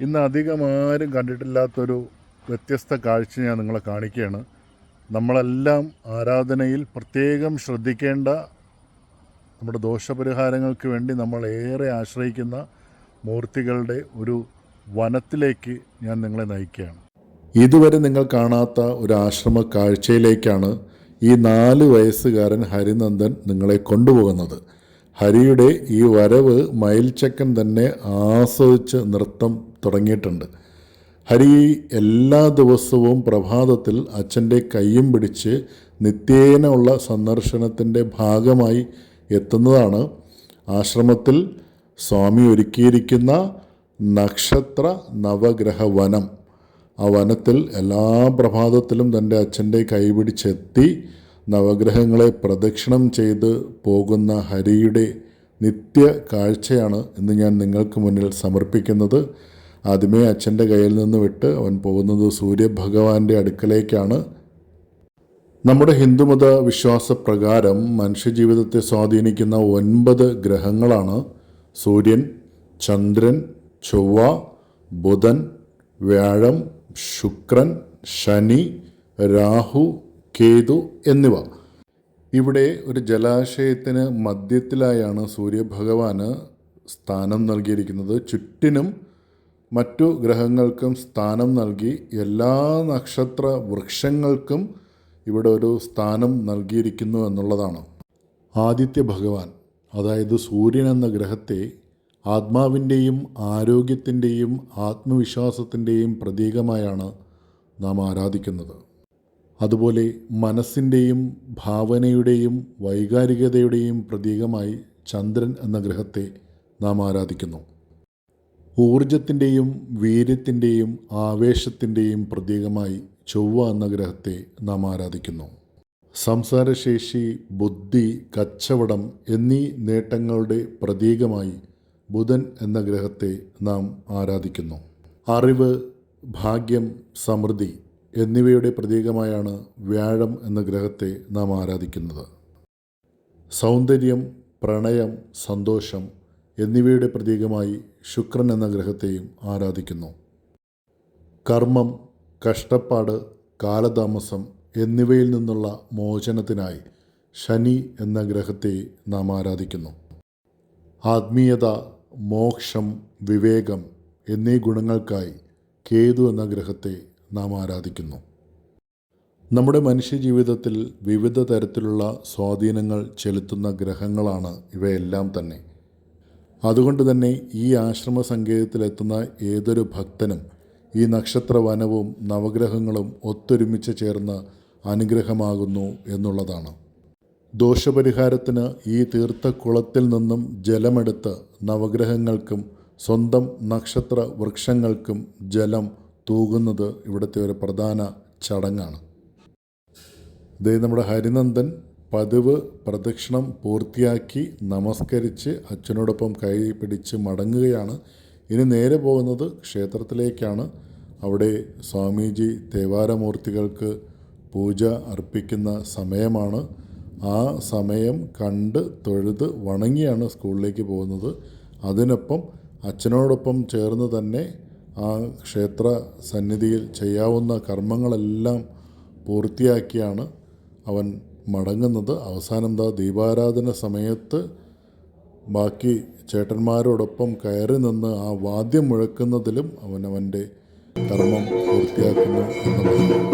ഇന്ന് അധികം ആരും കണ്ടിട്ടില്ലാത്തൊരു വ്യത്യസ്ത കാഴ്ച ഞാൻ നിങ്ങളെ കാണിക്കുകയാണ്. നമ്മളെല്ലാം ആരാധനയിൽ പ്രത്യേകം ശ്രദ്ധിക്കേണ്ട നമ്മുടെ ദോഷപരിഹാരങ്ങൾക്ക് വേണ്ടി നമ്മൾ ഏറെ ആശ്രയിക്കുന്ന മൂർത്തികളുടെ ഒരു വനത്തിലേക്ക് ഞാൻ നിങ്ങളെ നയിക്കുകയാണ്. ഇതുവരെ നിങ്ങൾ കാണാത്ത ഒരു ആശ്രമ കാഴ്ചയിലേക്കാണ് ഈ നാല് വയസ്സുകാരൻ ഹരിനന്ദൻ നിങ്ങളെ കൊണ്ടുപോകുന്നത്. ഹരിയുടെ ഈ വരവ് മയിൽച്ചക്കൻ തന്നെ ആസ്വദിച്ച് നൃത്തം തുടങ്ങിയിട്ടുണ്ട്. ഹരി എല്ലാ ദിവസവും പ്രഭാതത്തിൽ അച്ഛന്റെ കൈയും പിടിച്ച് നിത്യേന ഉള്ള സന്ദർശനത്തിന്റെ ഭാഗമായി എത്തുന്നതാണ്. ആശ്രമത്തിൽ സ്വാമി ഒരുക്കിയിരിക്കുന്ന നക്ഷത്ര നവഗ്രഹ വനം. ആ വനത്തിൽ എല്ലാ പ്രഭാതത്തിലും തന്റെ അച്ഛന്റെ കൈപിടിച്ചെത്തി നവഗ്രഹങ്ങളെ പ്രദക്ഷിണം ചെയ്ത് പോകുന്ന ഹരിയുടെ നിത്യ കാഴ്ചയാണ് ഇന്ന് ഞാൻ നിങ്ങൾക്ക് മുന്നിൽ സമർപ്പിക്കുന്നത്. ആദ്യമേ അച്ഛന്റെ കയ്യിൽ നിന്ന് വിട്ട് അവൻ പോകുന്നത് സൂര്യഭഗവാന്റെ അടുക്കലേക്കാണ്. നമ്മുടെ ഹിന്ദുമത വിശ്വാസപ്രകാരം മനുഷ്യജീവിതത്തെ സ്വാധീനിക്കുന്ന ഒൻപത് ഗ്രഹങ്ങളാണ് സൂര്യൻ ചന്ദ്രൻ ചൊവ്വ ബുധൻ വ്യാഴം ശുക്രൻ ശനി രാഹു കേതു എന്നിവ. ഇവിടെ ഒരു ജലാശയത്തിന് മധ്യത്തിലായാണ് സൂര്യഭഗവാന് സ്ഥാനം നൽകിയിരിക്കുന്നത്. ചുറ്റിനും മറ്റു ഗ്രഹങ്ങൾക്കും സ്ഥാനം നൽകി എല്ലാ നക്ഷത്ര വൃക്ഷങ്ങൾക്കും ഇവിടെ ഒരു സ്ഥാനം നൽകിയിരിക്കുന്നു എന്നുള്ളതാണ്. ആദിത്യ ഭഗവാൻ അതായത് സൂര്യൻ എന്ന ഗ്രഹത്തെ ആത്മാവിന്റെയും ആരോഗ്യത്തിന്റെയും ആത്മവിശ്വാസത്തിന്റെയും പ്രതീകമായാണ് നാം ആരാധിക്കുന്നത്. അതുപോലെ മനസ്സിന്റെയും ഭാവനയുടെയും വൈകാരികതയുടെയും പ്രതീകമായി ചന്ദ്രൻ എന്ന ഗ്രഹത്തെ നാം ആരാധിക്കുന്നു. ഊർജത്തിന്റെയും വീര്യത്തിന്റെയും ആവേശത്തിന്റെയും പ്രതീകമായി ചൊവ്വ എന്ന ഗ്രഹത്തെ നാം ആരാധിക്കുന്നു. സംസാരശേഷി ബുദ്ധി കച്ചവടം എന്നീ നേട്ടങ്ങളുടെ പ്രതീകമായി ബുധൻ എന്ന ഗ്രഹത്തെ നാം ആരാധിക്കുന്നു. അറിവ് ഭാഗ്യം സമൃദ്ധി എന്നിവയുടെ പ്രതീകമായാണ് വ്യാഴം എന്ന ഗ്രഹത്തെ നാം ആരാധിക്കുന്നത്. സൗന്ദര്യം പ്രണയം സന്തോഷം എന്നിവയുടെ പ്രതീകമായി ശുക്രൻ എന്ന ഗ്രഹത്തെയും ആരാധിക്കുന്നു. കർമ്മം കഷ്ടപ്പാട് കാലതാമസം എന്നിവയിൽ നിന്നുള്ള മോചനത്തിനായി ശനി എന്ന ഗ്രഹത്തെ നാം ആരാധിക്കുന്നു. ആത്മീയത മോക്ഷം വിവേകം എന്നീ ഗുണങ്ങൾക്കായി കേതു എന്ന ഗ്രഹത്തെ നാം ആരാധിക്കുന്നു. നമ്മുടെ മനുഷ്യജീവിതത്തിൽ വിവിധ തരത്തിലുള്ള സ്വാധീനങ്ങൾ ചെലുത്തുന്ന ഗ്രഹങ്ങളാണ് ഇവയെല്ലാം തന്നെ. അതുകൊണ്ട് തന്നെ ഈ ആശ്രമ സങ്കേതത്തിലെത്തുന്ന ഏതൊരു ഭക്തനും ഈ നക്ഷത്രവനവും നവഗ്രഹങ്ങളും ഒത്തൊരുമിച്ച് ചേർന്ന് അനുഗ്രഹമാകുന്നു എന്നുള്ളതാണ്. ദോഷപരിഹാരത്തിന് ഈ തീർത്ഥക്കുളത്തിൽ നിന്നും ജലമെടുത്ത് നവഗ്രഹങ്ങൾക്കും സ്വന്തം നക്ഷത്ര വൃക്ഷങ്ങൾക്കും ജലം തൂകുന്നത് ഇവിടുത്തെ ഒരു പ്രധാന ചടങ്ങാണ്. ഇതേ നമ്മുടെ ഹരിനന്ദൻ പതിവ് പ്രദക്ഷിണം പൂർത്തിയാക്കി നമസ്കരിച്ച് അച്ഛനോടൊപ്പം കൈ പിടിച്ച് മടങ്ങുകയാണ്. ഇനി നേരെ പോകുന്നത് ക്ഷേത്രത്തിലേക്കാണ്. അവിടെ സ്വാമിജി തേവാരമൂർത്തികൾക്ക് പൂജ അർപ്പിക്കുന്ന സമയമാണ്. ആ സമയം കണ്ട് തൊഴുത് വണങ്ങിയാണ് സ്കൂളിലേക്ക് പോകുന്നത്. അതിനൊപ്പം അച്ഛനോടൊപ്പം ചേർന്ന് തന്നെ ആ ക്ഷേത്ര സന്നിധിയിൽ ചെയ്യാവുന്ന കർമ്മങ്ങളെല്ലാം പൂർത്തിയാക്കിയാണ് അവൻ മടങ്ങുന്നത്. അവസാനം ദാ ദീപാരാധന സമയത്ത് ബാക്കി ചേട്ടന്മാരോടൊപ്പം കയറി നിന്ന് ആ വാദ്യം മുഴക്കുന്നതിലും അവനവന്റെ കർമ്മം പൂർത്തിയാക്കുന്നു എന്നുള്ളതാണ്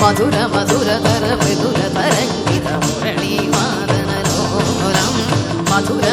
മധുര മധുരതര മൃദുര തരംഗിത മുരളീവാദനലോലം മധുര